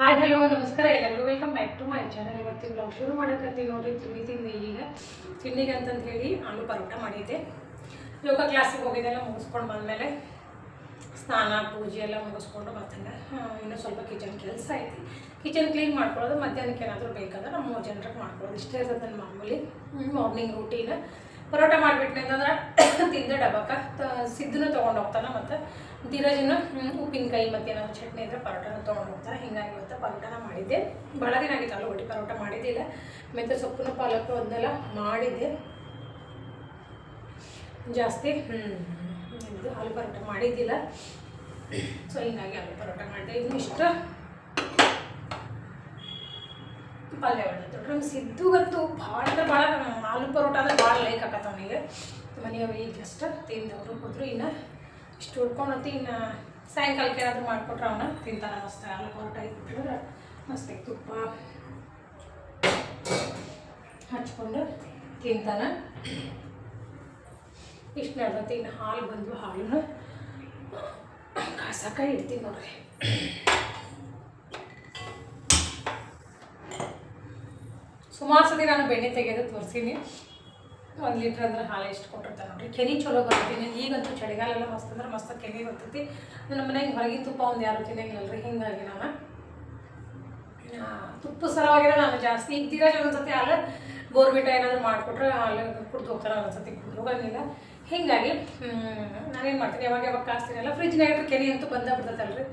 Hi, hello, ನಮಸ್ಕಾರ ಎಲ್ಲರಿಗೂ. Welcome back to my channel ಇವತ್ತಿನ ಬ್ಲಾಗ್ ಶುರು ಮಾಡೋಕ್ಕಂತ ನೋಡಿ ತಿಂಡಿ ತಿಂದು ಈಗ. ತಿಂಡಿಗೆ ಅಂತಂದು ಹೇಳಿ ಆಲೂ ಪರೋಟ ಮಾಡಿದ್ದೆ. ಯೋಗ ಕ್ಲಾಸಿಗೆ ಹೋಗಿದ್ದೆಲ್ಲ ಮುಗಿಸ್ಕೊಂಡು ಬಂದಮೇಲೆ ಸ್ನಾನ, ಪೂಜೆ ಎಲ್ಲ ಮುಗಿಸ್ಕೊಂಡು ಮತ್ತೆ ಇನ್ನೂ ಸ್ವಲ್ಪ ಕಿಚನ್ ಕೆಲಸ ಐತಿ. ಕಿಚನ್ ಕ್ಲೀನ್ ಮಾಡ್ಕೊಳ್ಳೋದು, ಮಧ್ಯಾಹ್ನಕ್ಕೆ ಏನಾದರೂ ಬೇಕಾದ್ರೆ ನಮ್ಮ ಮೂರು ಜನರಿಗೆ ಮಾಡ್ಕೊಳ್ಳೋದು. ಇಷ್ಟೇ ಇರ್ತದೆ ನನ್ನ ಮಾಮೂಲಿ ಮಾರ್ನಿಂಗ್ ರೂಟೀನ್ ಪರೋಟ ಮಾಡಿಬಿಟ್ನಿ ಅಂತಂದ್ರೆ ತಿಂದು ಡಬ್ಬಕ್ಕ. ಸಿದ್ಧನೂ ತೊಗೊಂಡು ಹೋಗ್ತಾನೆ ಮತ್ತು. ಧೀರಜನ ಹ್ಮ್, ಉಪ್ಪಿನಕಾಯಿ ಮತ್ತು ಏನಾದ್ರು ಚಟ್ನಿ ಇದ್ದರೆ ಪರೋಟನ ತೊಗೊಂಡು ಹೋಗ್ತಾರೆ. ಹಿಂಗಾಗಿ ಇವತ್ತು ಪರೋಟನ ಮಾಡಿದ್ದೆ. ಭಾಳ ದಿನ ಆಗಿತ್ತು ಆಲೂಗಡ್ಡೆ ಪರೋಟ ಮಾಡಿದ್ದಿಲ್ಲ ಮೆಂತ್ಯ ಸೊಪ್ಪಿನ ಪಾಲಕ್ಕು ಅದನ್ನೆಲ್ಲ ಮಾಡಿದ್ದೆ. ಜಾಸ್ತಿ ಇದು ಆಲೂ ಪರೋಟ ಮಾಡಿದ್ದಿಲ್ಲ. ಸೊ ಹಿಂಗಾಗಿ ಆಲೂ ಪರೋಟ ಮಾಡಿದೆ. ಇನ್ನು ಇಷ್ಟ ಪಲ್ಯ ಒಳ್ಳೆದು ನಮ್ಮ ಸಿದ್ದುಗಂತೂ ಭಾಳ ಅಂದ್ರೆ ಭಾಳ ಆಲೂ ಪರೋಟ ಅಂದ್ರೆ ಭಾಳ ಲೈಕ್ ಆಕತ್ತ ಅವನಿಗೆ. ಮನೆಯವ್ರು ಈಗ ಜಸ್ಟ್ ತಿಂದವರು ಹೋದ್ರು, ಇನ್ನು ಇಷ್ಟು ಉಳ್ಕೊಂಡತಿ, ಇನ್ನು ಸಾಯಂಕಾಲಕ್ಕೆ ಏನಾದರೂ ಮಾಡಿಕೊಟ್ರೆ ಅವನ ತಿಂತಾನೆ ಮಸ್ತ. ಆಲೂ ಪರೋಟ ಇಟ್ಬಿಟ್ರೆ ಮಸ್ತ್ ತುಪ್ಪ ಹಚ್ಕೊಂಡು ತಿಂತಾನೆ. ಇಷ್ಟು ನಡ್ದತಿ, ಇನ್ನು ಹಾಲು ಬಂದು ಹಾಲನ್ನು ಕಾಸಕ ಇಡ್ತೀನಿ ನೋಡ್ರಿ. ಸುಮಾರು ಸತಿ ನಾನು ಬೆಣ್ಣೆ ತೆಗೆದು ತೋರಿಸೀನಿ. ಒಂದು ಲೀಟ್ರ್ ಅಂದ್ರೆ ಹಾಲು ಎಷ್ಟು ಕೊಟ್ಟಿರ್ತಾರೆ ನೋಡಿರಿ. ಕೆನೆ ಚಲೋ ಬರ್ತೀನಿ ಈಗಂತೂ ಚಳಿಗಾಲ ಎಲ್ಲ ಮಸ್ತ್ ಅಂದ್ರೆ ಮಸ್ತ್ ಕೆನೆ ಬರ್ತೈತಿ. ನಮ್ಮ ಮನೆಗೆ ಹೊರಗಿನ ತುಪ್ಪ ಒಂದು ಯಾರು ತಿನ್ನಂಗಿಲ್ಲ ರೀ ಹಿಂಗಾಗಿ ನಾನು ತುಪ್ಪ ಸರವಾಗಿರ ನಾನು ಜಾಸ್ತಿ ಈಗ ತೀರಾ ಒಂದ್ಸತಿ ಹಾಲು ಬೋರ್ಬಿಟ ಏನಾದರೂ ಮಾಡಿಕೊಟ್ರೆ ಹಾಲು ಕುಡ್ದು ಹೋಗ್ತಾರೆ ಒಂದ್ಸತಿ ಕುಡ್ದು ಹೋಗಂಗಿಲ್ಲ. ಹಿಂಗಾಗಿ ನಾನೇನು ಮಾಡ್ತೀನಿ, ಯಾವಾಗ ಯಾವಾಗ ಕಾಸ್ತೀನಲ್ಲ ಫ್ರಿಜ್ನಾಗ ಇಟ್ಟರೆ ಕೆನೆ ಅಂತೂ ಬಂದ ಬಿಡ್ತೈತಲ್ರಿ.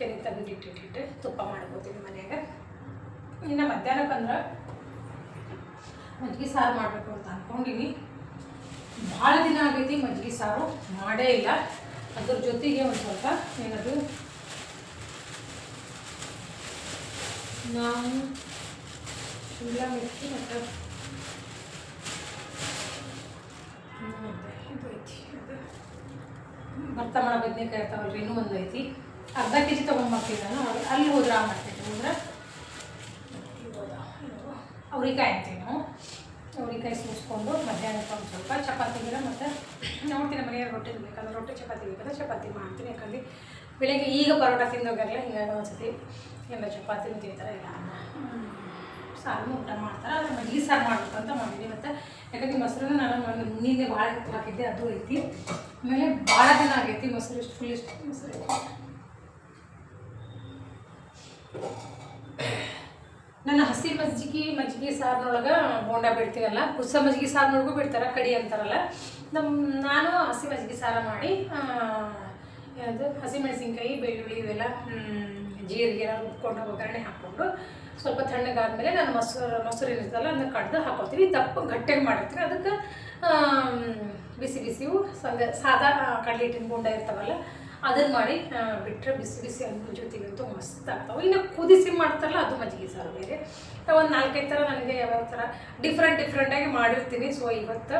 ಕೆನೆ ತೆಗೆದು ಇಟ್ಟಿಟ್ಟಿಟ್ಟು ತುಪ್ಪ ಮಾಡ್ಕೋತೀನಿ ಮನೆಯಾಗ. ಇನ್ನು ಮಧ್ಯಾಹ್ನಕ್ಕೆ ಅಂದ್ರೆ ಮಜ್ಜಿಗೆ ಸಾರು ಮಾಡಬೇಕು ಅಂತ ಅಂದ್ಕೊಂಡಿನಿ ಭಾಳ ದಿನ ಆಗೈತಿ ಮಜ್ಜಿಗೆ ಸಾರು ಮಾಡೇ ಇಲ್ಲ. ಅದ್ರ ಜೊತೆಗೆ ಒಂದು ಸ್ವಲ್ಪ ಏನದು ನಾವು ಶಿಮ್ಲಾ ಮಿರ್ಚಿ ಮತ್ತು ಇದು ಐತಿ ಬರ್ತಮಣ ಬದನೆಕಾಯಿ ಇರ್ತಾವಲ್ರಿ ಇನ್ನೂ ಒಂದು ಐತಿ. ಅರ್ಧ ಕೆ ಜಿ ತೊಗೊಂಬರ್ತೀನಿ ಅಲ್ಲಿ- ಹೋದ್ರೆ ಆ ಮಾರ್ಕೆಟ್ ಹೋದ್ರೆ ಅವ್ರಿಕಾಯಿ ಅಂತೀವಿ ನಾವು. ಅವ್ರಿಕಾಯಿ ಸೂಸ್ಕೊಂಡು ಮಧ್ಯಾಹ್ನಕ್ಕೆ ಒಂದು ಸ್ವಲ್ಪ ಚಪಾತಿ ಗಿಡ ಮತ್ತು ನೋಡ್ತೀನಿ ಮನೆಯಲ್ಲಿ ರೊಟ್ಟಿ ಬೇಕಾದ್ರೆ ರೊಟ್ಟಿ ಚಪಾತಿ ಬೇಕಾದ್ರೆ ಚಪಾತಿ ಮಾಡ್ತೀನಿ. ಯಾಕಂದ್ರೆ ಬೆಳಗ್ಗೆ ಈಗ ಪರೋಟ ತಿಂದೋಗಿರಲ್ಲ ಹಿಂಗಾಗಿ ಒಂದ್ಸತಿ ಎಲ್ಲ ಚಪಾತಿನೂ ತಿಂತಾರೆ ಇಲ್ಲ. ಸಾರು ಊಟ ಮಾಡ್ತಾರೆ, ಆದರೆ ಮಜ್ಜಿಗೆ ಸಾರು ಮಾಡಬೇಕು ಅಂತ ಮಾಡಿದ್ದೀನಿ ಮತ್ತು. ಯಾಕಂದ್ರೆ ಮೊಸರನ್ನ ನಾನು ನಿನ್ನೆ ಭಾಳ ಹಾಕಿದ್ದೆ, ಅದು ಐತಿ. ಆಮೇಲೆ ಭಾಳ ದಿನ ಆಗೈತಿ ಮೊಸರು, ಇಷ್ಟು ಫುಲ್ ಇಷ್ಟು ಮೊಸರು ನನ್ನ ಹಸಿ ಮಜ್ಜಿಗೆ ಮಜ್ಜಿಗೆ ಸಾರಿನೊಳಗೆ ಬೋಂಡ ಬಿಡ್ತೀವಲ್ಲ ಕುಸ ಮಜ್ಜಿಗೆ ಸಾರಿನೊಳಗೂ ಬಿಡ್ತಾರೆ, ಕಡಿ ಅಂತಾರಲ್ಲ. ನಮ್ಮ ನಾನು ಹಸಿ ಮಜ್ಜಿಗೆ ಸಾರ ಮಾಡಿ ಅದು ಹಸಿಮೆಣಸಿನ್ಕಾಯಿ, ಬೆಳ್ಳುಳ್ಳಿ ಇವೆಲ್ಲ ಜೀರಿಗೆ ರುಬ್ಕೊಂಡು ಒಗ್ಗರಣೆ ಹಾಕ್ಕೊಂಡು ಸ್ವಲ್ಪ ತಣ್ಣಗಾದ್ಮೇಲೆ ನಾನು ಮೊಸರು ಮೊಸರು ಇರ್ತಲ್ಲ ಅದನ್ನ ಕಡ್ದು ಹಾಕೋತೀನಿ ದಪ್ಪ ಗಟ್ಟಿಯಾಗಿ ಮಾಡಿರ್ತೀನಿ ಅದಕ್ಕೆ ಬಿಸಿ ಬಿಸಿವು ಸಂದ ಸಾದಾ ಕಡಲೆ ಹಿಟ್ಟಿನ ಬೋಂಡ ಇರ್ತಾವಲ್ಲ ಅದನ್ನ ಮಾಡಿ ಬಿಟ್ಟರೆ ಬಿಸಿ ಬಿಸಿ ಅನ್ನ ಜೊತೆಗಂತೂ ಮಸ್ತ್ ಆಗ್ತಾವೆ. ಇನ್ನು ಕುದಿಸಿ ಮಾಡ್ತಾರಲ್ಲ, ಅದು ಮಜ್ಜಿಗೆ ಸಾರು ಬೇರೆ. ಒಂದು ನಾಲ್ಕೈದು ಥರ ನನಗೆ ಯಾವ್ಯಾವ ಥರ ಡಿಫ್ರೆಂಟ್ ಡಿಫ್ರೆಂಟಾಗಿ ಮಾಡಿರ್ತೀನಿ. ಸೊ ಇವತ್ತು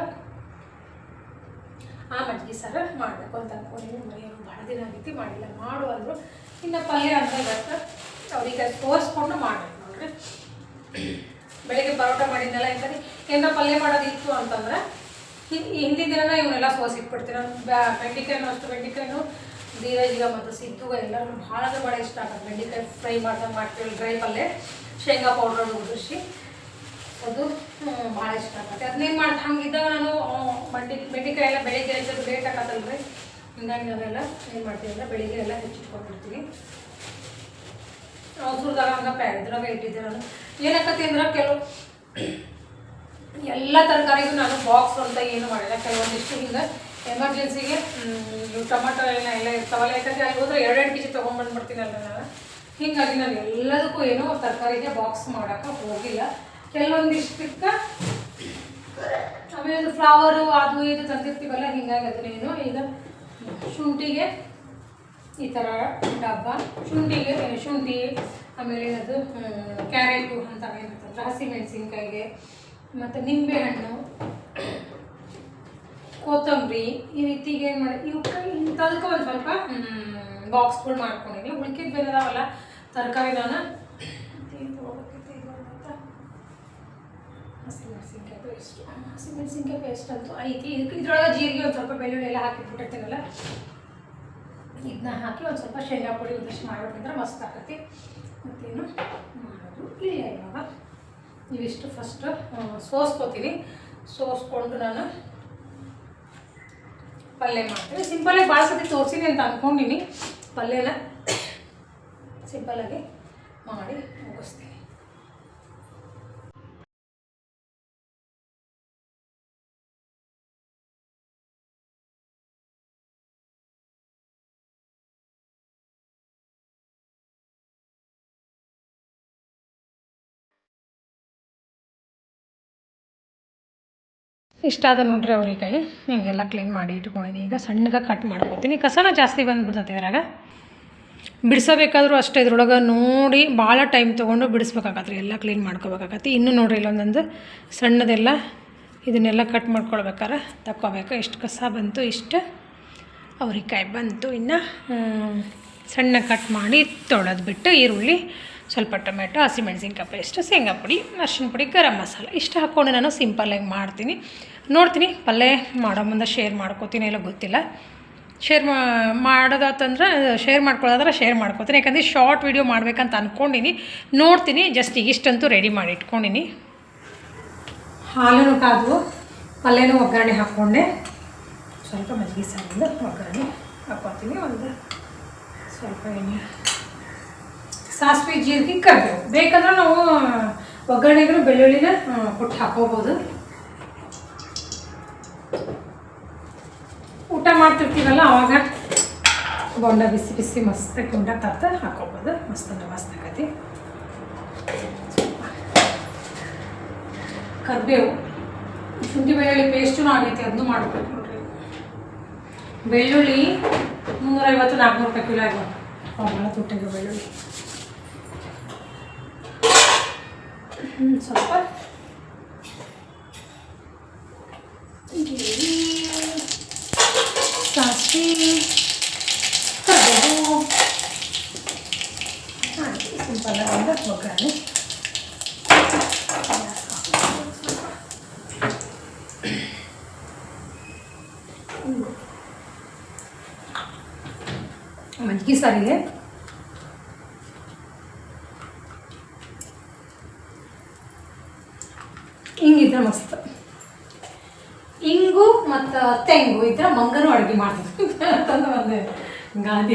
ಆ ಮಜ್ಜಿಗೆ ಸಾರು ಮಾಡಬೇಕು ಅಂತ ಅನ್ಕೊಂಡಿದ್ದೀನಿ ಮನೆಯವರು ಭಾಳ ದಿನ ಆಗೈತಿ, ಮಾಡಿಲ್ಲ. ಮಾಡು ಅಂದರು. ಇನ್ನು ಪಲ್ಯ ಅಂದರೆ ಇವತ್ತು ಅವ್ರಿಗೆ ತೋರಿಸ್ಕೊಂಡು ಮಾಡಬೇಕು ನೋಡ್ರಿ. ಬೆಳಿಗ್ಗೆ ಪರೋಟ ಮಾಡಿದ್ನಲ್ಲ ಯಾಕಂದ್ರೆ ಏನಾರ ಪಲ್ಯ ಮಾಡೋದಿತ್ತು ಅಂತಂದ್ರೆ ಹಿಂದಿನ ದಿನನ ಇವನ್ನೆಲ್ಲ ಸೋಸಿಟ್ಬಿಡ್ತೀನಿ ಬೆಂಡೆಕಾಯಿನೂ ಅಷ್ಟು, ಬೆಂಡೆಕಾಯಿನೂ ಧೀರಜಿಗ ಮತ್ತು ಸಿದ್ದುಗ ಎಲ್ಲರೂ ಭಾಳ ಅಂದ್ರೆ ಭಾಳ ಇಷ್ಟ ಆಗುತ್ತೆ. ಬೆಂಡೆಕಾಯಿ ಫ್ರೈ ಮಾಡ್ತಾ ಮಾಡ್ತೀವಿ ಡ್ರೈ ಪಲ್ಯ ಶೇಂಗಾ ಪೌಡ್ರ್ ಉದುರಿಸಿ. ಅದು ಭಾಳ ಇಷ್ಟ ಆಗತ್ತೆ. ಅದನ್ನೇನು ಮಾಡಿ ಹಂಗಿದ್ದಾಗ ನಾನು ಬಂಡಿ ಬೆಂಡೆಕಾಯಿ ಎಲ್ಲ ಬೆಳಿಗ್ಗೆ ಹೆಚ್ಚೋದು ಲೇಟ್ ಆಗತ್ತಲ್ರಿ ಹಿಂಗಾಗಿ ನಾವೆಲ್ಲ ಏನು ಮಾಡ್ತೀವಿ ಅಂದರೆ ಬೆಳಿಗ್ಗೆ ಎಲ್ಲ ಹೆಚ್ಚಿಟ್ಕೊಂಡಿರ್ತೀವಿ. ಹಂಗೆ ಪ್ಯಾ ಇದ್ರಾಗ ಇಟ್ಟಿದ್ದೆ ನಾನು. ಏನಾಗತ್ತೆ ಅಂದ್ರೆ ಕೆಲವು ಎಲ್ಲ ತರಕಾರಿಗೂ ನಾನು ಬಾಕ್ಸ್ ಅಂತ ಏನು ಮಾಡಿಲ್ಲ. ಕೆಲವೊಂದಿಷ್ಟು ಹಿಂಗೆ ಎಮರ್ಜೆನ್ಸಿಗೆ ಇವು ಟೊಮೆಟೊ ಎಲ್ಲ ಎಲ್ಲ ಇರ್ತಾವಲ್ಲ, ಯಾಕಂದ್ರೆ ಅಲ್ಲಿ ಹೋದ್ರೆ ಎರಡೆರಡು ಕೆ ಜಿ ತೊಗೊಂಡ್ಬಂದ್ಬಿಡ್ತೀನಲ್ಲ ನಾನು ಹಿಂಗಾಗಿ ನಾನು ಎಲ್ಲದಕ್ಕೂ ಏನೋ ತರಕಾರಿಗೆ ಬಾಕ್ಸ್ ಮಾಡೋಕೆ ಹೋಗಿಲ್ಲ. ಕೆಲವೊಂದಿಷ್ಟಕ್ಕೆ ಆಮೇಲೆ ಅದು ಫ್ಲವರು ಅದು ಇದು ತಂದಿರ್ತೀವಲ್ಲ, ಹಿಂಗಾಗಿ ಅದನ್ನೇನು ಈಗ ಶುಂಠಿಗೆ ಈ ಥರ ಡಬ್ಬ, ಶುಂಠಿಗೆ ಶುಂಠಿ, ಆಮೇಲೆ ಅದು ಕ್ಯಾರೆಟು ಅಂತ ಏನಂತಂದ್ರೆ ಹಸಿಮೆಣಸಿನ್ಕಾಯಿಗೆ ಮತ್ತು ನಿಂಬೆಹಣ್ಣು. ಕೊತ್ತಂಬರಿ ಈ ರೀತಿಗೆ ಏನು ಮಾಡಿ ಇವಕ್ಕೆ ಇಂಥದಕ್ಕೆ ಒಂದು ಸ್ವಲ್ಪ ಬಾಕ್ಸ್ಗಳು ಮಾಡ್ಕೊಂಡಿದ್ದೀನಿ ಉಳ್ಕಿದ ಬೇರೆ ಅದಾವಲ್ಲ ತರಕಾರಿ ನಾನು ಇದು ತೊಗೋಬೇಕಿತ್ತು, ಇದು ಅಂತ. ಹಸಿಮೆಣಸಿನ್ಕಾಯಿ ಪೇಸ್ಟ್. ಹಸಿಮೆಣಸಿನ್ಕಾಯಿ ಪೇಸ್ಟ್ ಅಂತೂ ಐತಿ. ಇದಕ್ಕೆ ಇದ್ರೊಳಗೆ ಜೀರಿಗೆ ಒಂದು ಸ್ವಲ್ಪ ಬೆಳ್ಳುಳ್ಳಿ ಎಲ್ಲ ಹಾಕಿಬಿಟ್ಟಿರ್ತೀವಲ್ಲ ಇದನ್ನ ಹಾಕಿ ಒಂದು ಸ್ವಲ್ಪ ಶೇಂಗಾ ಪುಡಿ ಉದ್ದೇಶ ಮಾಡ್ಬೇಕಂದ್ರೆ ಮಸ್ತ್ ಆಗತ್ತೆ. ಮತ್ತೇನು ಮಾಡೋದು ಇಲ್ಲ ಇವಾಗ. ಇವಿಷ್ಟು ಫಸ್ಟ್ ಸೋಸ್ಕೋತೀನಿ. ಸೋಸ್ಕೊಂಡು ನಾನು ಪಲ್ಯ ಮಾಡ್ತೀನಿ. ಸಿಂಪಲಾಗಿ ಭಾಳ ಸತಿ ತೋರಿಸಿನಿ ಅಂತ ಅಂದ್ಕೊಂಡಿನಿ ಪಲ್ಯನ ಸಿಂಪಲಾಗಿ ಮಾಡಿ. ಇಷ್ಟ ಆದ ನೋಡ್ರಿ ಅವ್ರಿಕಾಯಿ ಹಿಂಗೆಲ್ಲ ಕ್ಲೀನ್ ಮಾಡಿ ಇಟ್ಕೊಂಡಿದ್ದೀನಿ ಈಗ ಸಣ್ಣಗೆ ಕಟ್ ಮಾಡ್ಕೊತೀನಿ. ಕಸನ ಜಾಸ್ತಿ ಬಂದ್ಬಿಡ್ತೈತೆ ಇದ್ರಾಗ. ಬಿಡಿಸಬೇಕಾದ್ರೂ ಅಷ್ಟೇ, ಇದ್ರೊಳಗೆ ನೋಡಿ ಭಾಳ ಟೈಮ್ ತೊಗೊಂಡು ಬಿಡಿಸ್ಬೇಕಾಗತ್ತೆ ಎಲ್ಲ ಕ್ಲೀನ್ ಮಾಡ್ಕೋಬೇಕಾಗತ್ತೆ. ಇನ್ನು ನೋಡ್ರಿ ಇಲ್ಲೊಂದೊಂದು ಸಣ್ಣದೆಲ್ಲ ಇದನ್ನೆಲ್ಲ ಕಟ್ ಮಾಡ್ಕೊಳ್ಬೇಕಾರೆ ತಕ್ಕೋಬೇಕು. ಎಷ್ಟು ಕಸ ಬಂತು, ಇಷ್ಟು ಅವ್ರಿಕಾಯಿ ಬಂತು. ಇನ್ನು ಸಣ್ಣ ಕಟ್ ಮಾಡಿ ತೊಳೆದು ಬಿಟ್ಟು ಈರುಳ್ಳಿ ಸ್ವಲ್ಪ ಟೊಮೆಟೊ ಹಸಿಮೆಣಸಿನ್ಕಾಯಿ ಪೇಸ್ಟ್ ಶೇಂಗಾ ಪುಡಿ ಅರ್ಶಿನ ಪುಡಿ, ಗರಂ ಮಸಾಲ, ಇಷ್ಟು ಹಾಕ್ಕೊಂಡು ನಾನು ಸಿಂಪಲ್ಲಾಗಿ ಮಾಡ್ತೀನಿ. ನೋಡ್ತೀನಿ ಪಲ್ಯ ಮಾಡೋ ಮುಂದೆ ಶೇರ್ ಮಾಡ್ಕೋತೀನಿ ಇಲ್ಲ ಗೊತ್ತಿಲ್ಲ. ಶೇರ್ ಮಾಡೋದಾತಂದ್ರೆ ಶೇರ್ ಮಾಡ್ಕೊಳ್ಳೋದಾದ್ರೆ ಶೇರ್ ಮಾಡ್ಕೋತೀನಿ. ಯಾಕಂದರೆ ಶಾರ್ಟ್ ವೀಡಿಯೋ ಮಾಡ್ಬೇಕಂತ ಅಂದ್ಕೊಂಡಿನಿ ನೋಡ್ತೀನಿ ಜಸ್ಟ್ ಇಷ್ಟಂತೂ ರೆಡಿ ಮಾಡಿ ಇಟ್ಕೊಂಡಿನಿ. ಹಾಲನ್ನು ಕಾದು ಪಲ್ಯನೂ ಒಗ್ಗರಣೆ ಹಾಕ್ಕೊಂಡೆ. ಸ್ವಲ್ಪ ಮಜ್ಜಿಗೆ ಒಗ್ಗರಣೆ ಹಾಕ್ಕೊತೀನಿ. ಒಂದು ಸ್ವಲ್ಪ ಎಣ್ಣೆ ಸಾಸಿವೆ ಜೀರಿಗೆ ಕರಿಬೇವು ಬೇಕಂದ್ರೆ ನಾವು ಒಗ್ಗರಣೆಗೂ ಬೆಳ್ಳುಳ್ಳಿನ ಕೊಟ್ಟು ಹಾಕೋಬೋದು. ಊಟ ಮಾಡ್ತಿರ್ತೀವಲ್ಲ ಅವಾಗ ಬೋಂಡ ಬಿಸಿ ಬಿಸಿ ಮಸ್ತ್ ಗುಂಡ ತರ್ತ ಹಾಕೋಬೋದು. ಮಸ್ತ್ ಅಂದ್ರೆ ಮಸ್ತ್ ಆಗತಿ ಕರಿಬೇವು. ಶುಂಠಿ ಬೆಳ್ಳುಳ್ಳಿ ಪೇಸ್ಟೂ ಆಗೈತಿ ಅದನ್ನು ಮಾಡ್ಬೇಕು ನೋಡ್ರಿ. ಬೆಳ್ಳುಳ್ಳಿ ಮುನ್ನೂರೈವತ್ತು ನಾಲ್ಕುನೂರು ರೂಪಾಯಿ ಕಿಲೋ ಆಗ್ಯಾವ ಅವಾಗ ತುಟ್ಟಿಗೆ ಬೆಳ್ಳುಳ್ಳಿ. ಸ್ವಲ್ಪ ಜೀರಿಗೆ, ಸಾಸಿವೆ ಕರಿಬೇವು ಹಾಕಿ ಸಿಂಪಲ್ ಒಂದು ಒಗ್ಗರಣೆ ಮಜ್ಜಿಗೆ ಸಾರಿಗೆ ಹಿಂಗಿದ್ರೆ ಮಸ್ತ್. ಇಂಗು ಮತ್ತು ತೆಂಗು ಇದ್ರೆ ಮಂಗನೂ ಅಡುಗೆ ಮಾಡ್ತದೆ ಅಂತಂದು ಒಂದು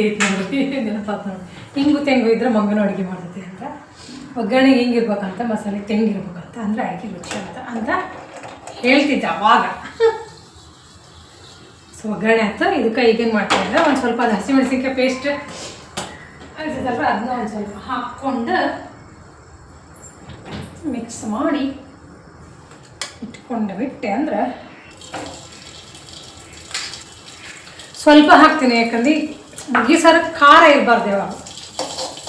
ಐತಿ ನೋಡಿ ನೆನಪಾತ್ ನೋಡಿ ಇಂಗು, ತೆಂಗು ಇದ್ರೆ ಮಂಗನೂ ಅಡುಗೆ ಮಾಡ್ತೈತಿ ಅಂತ. ಒಗ್ಗರಣೆಗೆ ಹಿಂಗಿರ್ಬೇಕಂತ, ಮಸಾಲೆ ತೆಂಗಿರ್ಬೇಕಂತ ಅಂದರೆ ಅಡುಗೆ ರುಚಿ ಅಂತ ಅಂತ ಹೇಳ್ತಿದ್ದ ಅವಾಗ. ಸೊ ಒಗ್ಗರಣೆ ಆಯ್ತು. ಇದಕ್ಕೆ ಈಗೇನು ಮಾಡ್ತೀನಿ ಅಂದರೆ ಒಂದು ಸ್ವಲ್ಪ ಅದು ಹಸಿಮೆಣಸಿನ್ಕಾಯಿ ಪೇಸ್ಟ್ ಅದನ್ನ ಒಂದು ಸ್ವಲ್ಪ ಹಾಕ್ಕೊಂಡು ಮಿಕ್ಸ್ ಮಾಡಿ ಇಟ್ಕೊಂಡು ಬಿಟ್ಟೆ ಅಂದ್ರೆ ಸ್ವಲ್ಪ ಹಾಕ್ತೀನಿ ಯಾಕಂದ್ರೆ ಮಜ್ಜಿಗೆ ಸಾರು ಖಾರ ಇರಬಾರ್ದು ಯಾವಾಗ.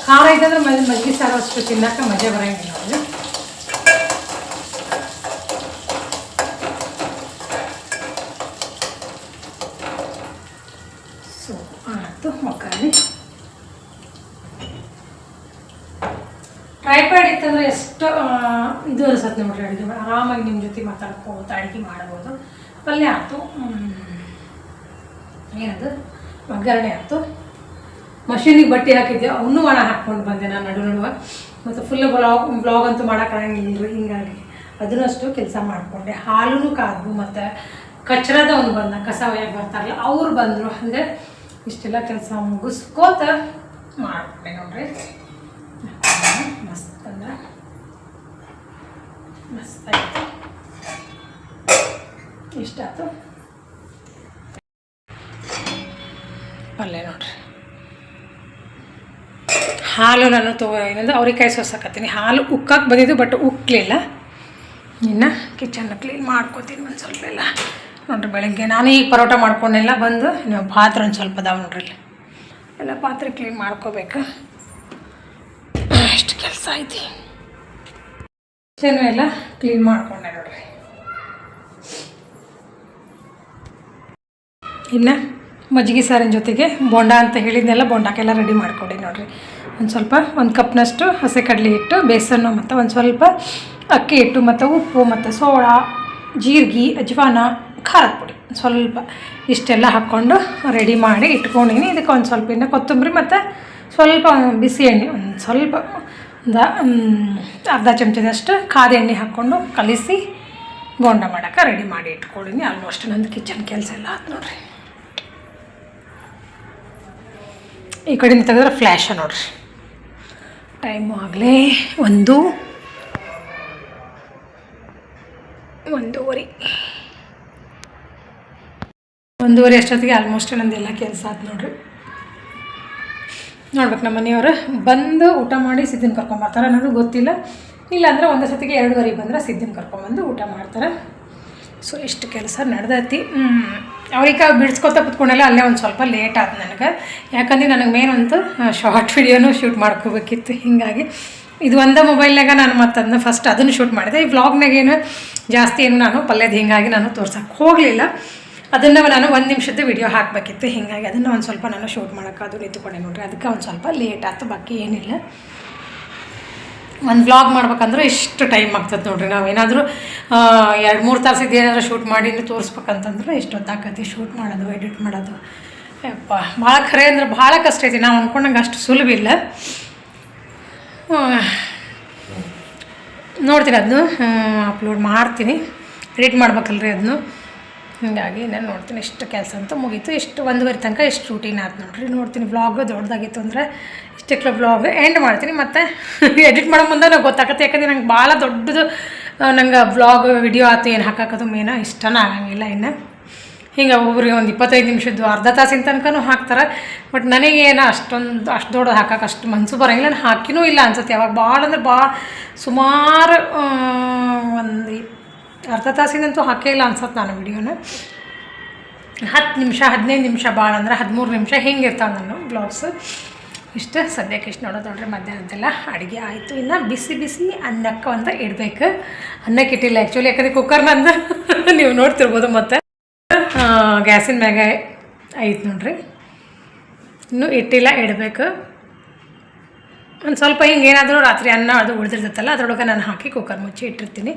ಖಾರ ಇದ್ದಂದ್ರೆ ಮಜ್ ಮಜ್ಜಿಗೆ ಸಾರು ಅಷ್ಟು ತಿನ್ನಕ್ಕೆ ಮಜಾ ಬರೋಂಗಿಲ್ಲ ಅದು ಸೊ ಆಯ್ತು ಒಗ್ಗರಣೆ ಟ್ರೈಪ್ಯಾಡ್ ಇತ್ತಂದ್ರೆ ಎಷ್ಟು ಇದು ಅನಿಸುತ್ತೆ ನೋಡ್ರಿ ಅಡುಗೆ ಆರಾಮಾಗಿ ನಿಮ್ಮ ಜೊತೆ ಮಾತಾಡ್ಕೋತ ಅಡುಗೆ ಮಾಡ್ಬೋದು. ಪಲ್ಯ ಆಯ್ತು. ಏನದು? ಒಗ್ಗರಣೆ ಆಯ್ತು. ಮಷೀನಿಗೆ ಬಟ್ಟೆ ಹಾಕಿದ್ದೆ ಅವನ್ನೂ ಒಣ ಹಾಕ್ಕೊಂಡು ಬಂದೆ ನಾನು ನಡು ನಡುವೆ ಮತ್ತು ಫುಲ್ ಬ್ಲಾಗ್ ಬ್ಲಾಗ್ ಅಂತೂ ಮಾಡೋಕ್ಕಾಗಂಗಿಲ್ಲ ಹಿಂಗಾಗಿ. ಅದನ್ನು ಅಷ್ಟು ಕೆಲಸ ಮಾಡಿಕೊಂಡೆ. ಹಾಲು ಕಾದು ಮತ್ತು ಕಚ್ರದ ಅವ್ನು ಬಂದ ಕಸ ಒಯ್ಯಕ್ಕೆ ಬರ್ತಾರಲ್ಲ, ಅವ್ರು ಬಂದರು. ಅಂದರೆ ಇಷ್ಟೆಲ್ಲ ಕೆಲಸ ಮುಗಿಸ್ಕೋತ ಮಾಡಿಕೊಂಡೆ ನೋಡ್ರಿ. ಮಸ್ತ್ ಅಂದ್ರೆ ಇಷ್ಟ ಆಯ್ತು ಇಷ್ಟಾಯ್ತು ಪಲ್ಯ ನೋಡ್ರಿ. ಹಾಲು ನಾನು ತಗೋ, ಏನಂದ್ರೆ ಅವ್ರಿಕಾಯಿ ಸೋಸಕತ್ತೀನಿ ಹಾಲು ಉಕ್ಕಕ್ಕೆ ಬಂದಿದ್ದು ಬಟ್ ಉಕ್ಕಲಿಲ್ಲ ಇನ್ನು ಕಿಚನ್ ಕ್ಲೀನ್ ಮಾಡ್ಕೋತೀನಿ ಒಂದು ಸ್ವಲ್ಪ ಎಲ್ಲ. ನೋಡ್ರಿ ಬೆಳಗ್ಗೆ ನಾನು ಈಗ ಪರೋಟ ಮಾಡ್ಕೊಂಡೆಲ್ಲ ಬಂದು ನೀವು ಪಾತ್ರೆ ಒಂದು ಸ್ವಲ್ಪ ಅದಾವೆ ನೋಡ್ರಿ ಎಲ್ಲ ಪಾತ್ರೆ ಕ್ಲೀನ್ ಮಾಡ್ಕೋಬೇಕು. ಕೆಲಸ ಐತಿ. ಕಿಚನ್ ಎಲ್ಲ ಕ್ಲೀನ್ ಮಾಡ್ಕೊಂಡೆ ನೋಡ್ರಿ. ಇನ್ನು ಮಜ್ಜಿಗೆ ಸಾರಿನ ಜೊತೆಗೆ ಬೋಂಡ ಅಂತ ಹೇಳಿದ್ನೆಲ್ಲ ಬೋಂಡಕ್ಕೆಲ್ಲ ರೆಡಿ ಮಾಡ್ಕೊಡಿ ನೋಡ್ರಿ. ಒಂದು ಸ್ವಲ್ಪ ಒಂದು ಕಪ್ನಷ್ಟು ಹಸಿ ಕಡಲೆ ಹಿಟ್ಟು, ಬೇಸನ್ನು ಮತ್ತು ಒಂದು ಸ್ವಲ್ಪ ಅಕ್ಕಿ ಹಿಟ್ಟು ಮತ್ತು ಉಪ್ಪು ಮತ್ತು ಸೋಳ, ಜೀರಿಗೆ, ಅಜ್ವಾನ, ಖಾರದ ಪುಡಿ ಸ್ವಲ್ಪ ಇಷ್ಟೆಲ್ಲ ಹಾಕ್ಕೊಂಡು ರೆಡಿ ಮಾಡಿ ಇಟ್ಕೊಂಡಿನಿ. ಇದಕ್ಕೆ ಒಂದು ಸ್ವಲ್ಪ ಇನ್ನು ಕೊತ್ತಂಬರಿ ಮತ್ತು ಸ್ವಲ್ಪ ಬಿಸಿ ಎಣ್ಣೆ, ಒಂದು ಸ್ವಲ್ಪ ಒಂದು ಅರ್ಧ ಚಮಚದಷ್ಟು ಖಾದ ಎಣ್ಣೆ ಹಾಕ್ಕೊಂಡು ಕಲಿಸಿ ಬೋಂಡ ಮಾಡೋಕೆ ರೆಡಿ ಮಾಡಿ ಇಟ್ಕೊಂಡಿನಿ ಆಲ್ಮೋಸ್ಟ್ ನಂದು ಕಿಚನ್ ಕೆಲಸ ಎಲ್ಲ ಆಯ್ತು ನೋಡ್ರಿ. ಈ ಕಡೆಯಿಂದ ತೆಗೆದ್ರೆ ಫ್ಲ್ಯಾಶ ನೋಡ್ರಿ. ಟೈಮು ಆಗಲೇ ಒಂದು, ಒಂದೂವರೆ. ಒಂದೂವರೆ ಅಷ್ಟೊತ್ತಿಗೆ ಆಲ್ಮೋಸ್ಟ್ ನಂದೆಲ್ಲ ಕೆಲಸ ಆಯ್ತು ನೋಡ್ರಿ. ನೋಡ್ಬೇಕು ನಮ್ಮ ಮನೆಯವರು ಬಂದು ಊಟ ಮಾಡಿ ಸಿದ್ದಿನ ಕರ್ಕೊಂಬರ್ತಾರೆ ಅನ್ನೋದು ಗೊತ್ತಿಲ್ಲ. ಇಲ್ಲಾಂದ್ರೆ ಒಂದು ಸತಿಗೆ ಎರಡುವರೆಗೆ ಬಂದ್ರೆ ಸಿದ್ದಿನ ಕರ್ಕೊಂಬಂದು ಊಟ ಮಾಡ್ತಾರೆ. ಸೊ ಇಷ್ಟು ಕೆಲಸ ನಡೆದೈತಿ. ಅವ್ರಿಗೆ ಬಿಡಿಸ್ಕೊತ ಕುತ್ಕೊಂಡೆಲ್ಲ ಅಲ್ಲೇ ಒಂದು ಸ್ವಲ್ಪ ಲೇಟ್ ಆಯ್ತು ನನಗೆ. ಯಾಕಂದ್ರೆ ನನಗೆ ಮೇನ್ ಅಂತೂ ಶಾರ್ಟ್ ವಿಡಿಯೋನು ಶೂಟ್ ಮಾಡ್ಕೋಬೇಕಿತ್ತು. ಹೀಗಾಗಿ ಇದು ಒಂದೇ ಮೊಬೈಲ್ನಾಗ ನಾನು ಮತ್ತೆ ಅದನ್ನ ಫಸ್ಟ್ ಅದನ್ನು ಶೂಟ್ ಮಾಡಿದೆ. ಈ ವ್ಲಾಗ್ನಾಗೇನು ಜಾಸ್ತಿ ಏನು ನಾನು ಪಲ್ಯದ ಹೀಗಾಗಿ ನಾನು ತೋರ್ಸೋಕ್ಕೆ ಹೋಗಲಿಲ್ಲ. ಅದನ್ನು ನಾನು ಒಂದು ನಿಮಿಷದ ವಿಡಿಯೋ ಹಾಕಬೇಕಿತ್ತು. ಹೀಗಾಗಿ ಅದನ್ನು ಒಂದು ಸ್ವಲ್ಪ ನಾನು ಶೂಟ್ ಮಾಡೋಕೆ ಅದು ನಿಂತುಕೊಂಡೆ ನೋಡ್ರಿ. ಅದಕ್ಕೆ ಒಂದು ಸ್ವಲ್ಪ ಲೇಟ್ ಆಯ್ತು, ಬಾಕಿ ಏನಿಲ್ಲ. ಒಂದು ವ್ಲಾಗ್ ಮಾಡ್ಬೇಕಂದ್ರೆ ಇಷ್ಟು ಟೈಮ್ ಆಗ್ತದೆ ನೋಡ್ರಿ. ನಾವೇನಾದರೂ ಎರಡು ಮೂರು ತಾಸಿದ್ದು ಏನಾದರೂ ಶೂಟ್ ಮಾಡಿ ತೋರಿಸ್ಬೇಕಂತಂದ್ರೆ ಇಷ್ಟೊತ್ತಾಕತಿ ಶೂಟ್ ಮಾಡೋದು ಎಡಿಟ್ ಮಾಡೋದು. ಯಪ್ಪ, ಭಾಳ ಖರೆ ಅಂದ್ರೆ ಭಾಳ ಕಷ್ಟ ಐತಿ. ನಾವು ಅಂದ್ಕೊಂಡಂಗೆ ಅಷ್ಟು ಸುಲಭ ಇಲ್ಲ. ನೋಡ್ತೀನಿ ಅದನ್ನು ಅಪ್ಲೋಡ್ ಮಾಡ್ತೀನಿ. ಎಡಿಟ್ ಮಾಡ್ಬೇಕಲ್ರಿ ಅದನ್ನು. ಹೀಗಾಗಿ ನಾನು ನೋಡ್ತೀನಿ, ಇಷ್ಟು ಕೆಲಸ ಅಂತೂ ಮುಗೀತು. ಇಷ್ಟು ಒಂದುವರೆ ತನಕ ಇಷ್ಟು ರೂಟೀನ್ ಆಯ್ತು ನೋಡ್ರಿ. ನೋಡ್ತೀನಿ ವ್ಲಾಗ್ ದೊಡ್ಡದಾಗಿತ್ತು ಅಂದರೆ ಇಷ್ಟಕ್ಕೆ ವ್ಲಾಗ್ ಎಂಡ್ ಮಾಡ್ತೀನಿ. ಮತ್ತು ಎಡಿಟ್ ಮಾಡೋ ಮುಂದೆ ನಂಗೆ ಗೊತ್ತಾಗತ್ತೆ. ಯಾಕಂದ್ರೆ ನಂಗೆ ಭಾಳ ದೊಡ್ಡದು ನಂಗೆ ವ್ಲಾಗ್ ವಿಡಿಯೋ ಆಯ್ತು ಏನು ಹಾಕೋದು ಮೇನ ಇಷ್ಟನೇ ಆಗಂಗಿಲ್ಲ ಇನ್ನು. ಹಿಂಗೆ ಒಬ್ಬರಿಗೆ ಒಂದು ಇಪ್ಪತ್ತೈದು ನಿಮಿಷದ್ದು ಅರ್ಧ ತಾಸಿನ ತನಕನೂ ಹಾಕ್ತಾರೆ. ಬಟ್ ನನಗೇನು ಅಷ್ಟೊಂದು, ಅಷ್ಟು ದೊಡ್ಡ ಹಾಕಕ್ಕೆ ಅಷ್ಟು ಮನಸ್ಸು ಬರೋಂಗಿಲ್ಲ. ನಾನು ಹಾಕಿನೂ ಇಲ್ಲ ಅನ್ಸುತ್ತೆ. ಯಾವಾಗ ಭಾಳ ಅಂದ್ರೆ ಭಾಳ ಸುಮಾರು ಒಂದು ಅರ್ಧ ತಾಸಿನಂತೂ ಹಾಕೇ ಇಲ್ಲ ಅನ್ಸತ್ತೆ ನಾನು ವಿಡಿಯೋನ. ಹತ್ತು ನಿಮಿಷ, ಹದಿನೈದು ನಿಮಿಷ ಭಾಳ ಅಂದ್ರೆ ಹದಿಮೂರು ನಿಮಿಷ ಹಿಂಗೆ ಇರ್ತಾವೆ ನಾನು ಬ್ಲೌಸ್. ಇಷ್ಟು ಸದ್ಯಕ್ಕೆ ಇಷ್ಟು ನೋಡೋದು ನೋಡ್ರಿ ಮಧ್ಯಾಹ್ನದೆಲ್ಲ ಅಡುಗೆ ಆಯಿತು. ಇನ್ನು ಬಿಸಿ ಬಿಸಿ ಅನ್ನಕ್ಕೆ ಅಂತ ಇಡಬೇಕು. ಅನ್ನಕ್ಕೆ ಇಟ್ಟಿಲ್ಲ ಆ್ಯಕ್ಚುಲಿ ಯಾಕಂದರೆ ಕುಕ್ಕರ್ನಂದು ನೀವು ನೋಡ್ತಿರ್ಬೋದು ಮತ್ತೆ. ಗ್ಯಾಸಿನ ಮ್ಯಾಗ ಐತೆ ನೋಡ್ರಿ. ಇನ್ನೂ ಇಟ್ಟಿಲ್ಲ, ಇಡಬೇಕು. ಒಂದು ಸ್ವಲ್ಪ ಹಿಂಗೆ ಏನಾದರೂ ರಾತ್ರಿ ಅನ್ನ ಅದು ಉಳಿದಿರ್ತೈತಲ್ಲ, ಅದರೊಳಗೆ ನಾನು ಹಾಕಿ ಕುಕ್ಕರ್ ಮುಚ್ಚಿ ಇಟ್ಟಿರ್ತೀನಿ.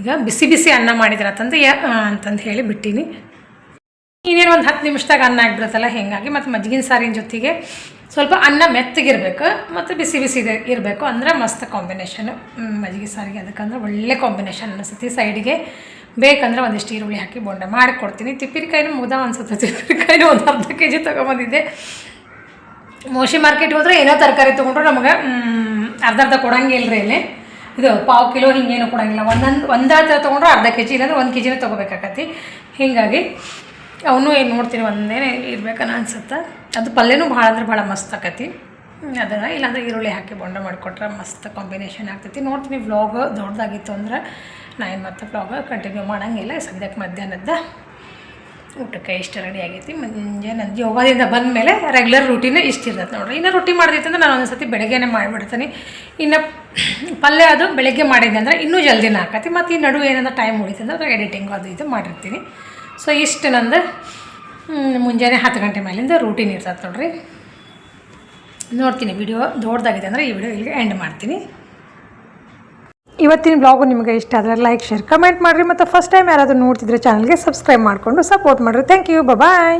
ಈಗ ಬಿಸಿ ಬಿಸಿ ಅನ್ನ ಮಾಡಿದ್ರತ್ತಂದು ಯಾ ಅಂತಂದು ಹೇಳಿ ಬಿಟ್ಟೀನಿ. ಇನ್ನೇನು ಒಂದು ಹತ್ತು ನಿಮಿಷದಾಗ ಅನ್ನ ಆಗಿಬಿಡುತ್ತಲ್ಲ, ಹೀಗಾಗಿ ಮತ್ತು ಮಜ್ಜಿಗಿನ ಸಾರಿನ ಜೊತೆಗೆ ಸ್ವಲ್ಪ ಅನ್ನ ಮೆತ್ತಗಿರ್ಬೇಕು, ಮತ್ತು ಬಿಸಿ ಬಿಸಿ ಇರಬೇಕು ಅಂದರೆ ಮಸ್ತ್ ಕಾಂಬಿನೇಷನು ಮಜ್ಜಿಗೆ ಸಾರಿಗೆ ಅದಕ್ಕಂದ್ರೆ ಒಳ್ಳೆ ಕಾಂಬಿನೇಷನ್ ಅನಿಸುತ್ತೆ. ಸೈಡಿಗೆ ಬೇಕಂದ್ರೆ ಒಂದಿಷ್ಟು ಈರುಳ್ಳಿ ಹಾಕಿ ಬೊಂಡೆ ಮಾಡಿ ಕೊಡ್ತೀನಿ ತಿಪ್ಪಿರಿಕಾಯಿನೂ ಮುದ ಅನ್ಸುತ್ತೆ. ತಿಪ್ಪಿರಿಕಾಯಿನೂ ಒಂದು ಅರ್ಧ ಕೆ ಜಿ ತೊಗೊಂಬಂದಿದ್ದೆ. ಮೋಶಿ ಮಾರ್ಕೆಟ್ ಹೋದ್ರೆ ಏನೋ ತರಕಾರಿ ತೊಗೊಂಡ್ರು ನಮಗೆ ಅರ್ಧ ಅರ್ಧ ಕೊಡಂಗಿಲ್ಲ ರೀ ಇಲ್ಲಿ. ಇದು ಪಾವು ಕಿಲೋ ಹಿಂಗೇನು ಕೊಡಂಗಿಲ್ಲ. ಒಂದೊಂದು ಒಂದು ಥರ ತೊಗೊಂಡ್ರೆ ಅರ್ಧ ಕೆ ಜಿ ಇಲ್ಲಾಂದ್ರೆ ಒಂದು ಕೆ ಜಿನೇ ತೊಗೋಬೇಕಾಕತಿ. ಹೀಗಾಗಿ ಅವನು ಏನು ನೋಡ್ತೀನಿ ಒಂದೇ ಇರ್ಬೇಕನ್ನ ಅನ್ಸುತ್ತೆ? ಅದು ಪಲ್ಯನೂ ಭಾಳ ಅಂದ್ರೆ ಭಾಳ ಮಸ್ತ್ ಆಕತಿ. ಅದನ್ನು ಇಲ್ಲಾಂದ್ರೆ ಈರುಳ್ಳಿ ಹಾಕಿ ಬೊಂಡ ಮಾಡಿಕೊಟ್ರೆ ಮಸ್ತ್ ಕಾಂಬಿನೇಷನ್ ಆಗ್ತೈತಿ. ನೋಡ್ತೀನಿ ವ್ಲಾಗ್ ದೊಡ್ಡದಾಗಿತ್ತು ಅಂದ್ರೆ ನಾ ಏನು ಮತ್ತೆ ವ್ಲಾಗ್ ಕಂಟಿನ್ಯೂ ಮಾಡೋಂಗಿಲ್ಲ. ಸದ್ಯಕ್ಕೆ ಮಧ್ಯಾಹ್ನದ ಊಟಕ್ಕೆ ಇಷ್ಟ ರೆಡಿ ಆಗೈತಿ. ಮುಂಜಾನೆ ಯೋಗದಿಂದ ಬಂದ ಮೇಲೆ ರೆಗ್ಯುಲರ್ ರೂಟೀನ್ ಇಷ್ಟ ಇರ್ತೈತೆ ನೋಡ್ರಿ. ಇನ್ನು ರೊಟ್ಟಿ ಅಂದ್ರೆ ನಾನು ಒಂದೊಂದು ಸತಿ ಮಾಡಿಬಿಡ್ತೀನಿ. ಇನ್ನು ಪಲ್ಯ ಅದು ಬೆಳಗ್ಗೆ ಮಾಡಿದ್ದೆ ಅಂದರೆ ಇನ್ನೂ ಜಲ್ದಿನ ಹಾಕತಿ ಮತ್ತು ಈ ನಡುವೆ ಏನಂದ್ರೆ ಟೈಮ್ ಉಳಿತು ಅಂದ್ರೆ ಎಡಿಟಿಂಗ್ ಅದು ಇದು ಮಾಡಿರ್ತೀನಿ. ಸೊ ಇಷ್ಟು ನಂದು ಮುಂಜಾನೆ ಹತ್ತು ಗಂಟೆ ಮೇಲಿಂದ ರೂಟೀನ್ ಇರ್ತದೆ ನೋಡ್ರಿ. ನೋಡ್ತೀನಿ ವಿಡಿಯೋ ದೊಡ್ಡದಾಗಿದೆ ಅಂದರೆ ಈ ವಿಡಿಯೋ ಇಲ್ಲಿಗೆ ಎಂಡ್ ಮಾಡ್ತೀನಿ. ಇವತ್ತಿನ ಬ್ಲಾಗು ನಿಮಗೆ ಇಷ್ಟ ಆದರೆ ಲೈಕ್ ಶೇರ್ ಕಮೆಂಟ್ ಮಾಡಿರಿ. ಮತ್ತು ಫಸ್ಟ್ ಟೈಮ್ ಯಾರಾದರೂ ನೋಡ್ತಿದ್ರೆ ಚಾನಲ್ಗೆ ಸಬ್ಸ್ಕ್ರೈಬ್ ಮಾಡಿಕೊಂಡು ಸಪೋರ್ಟ್ ಮಾಡಿರಿ. Thank you bye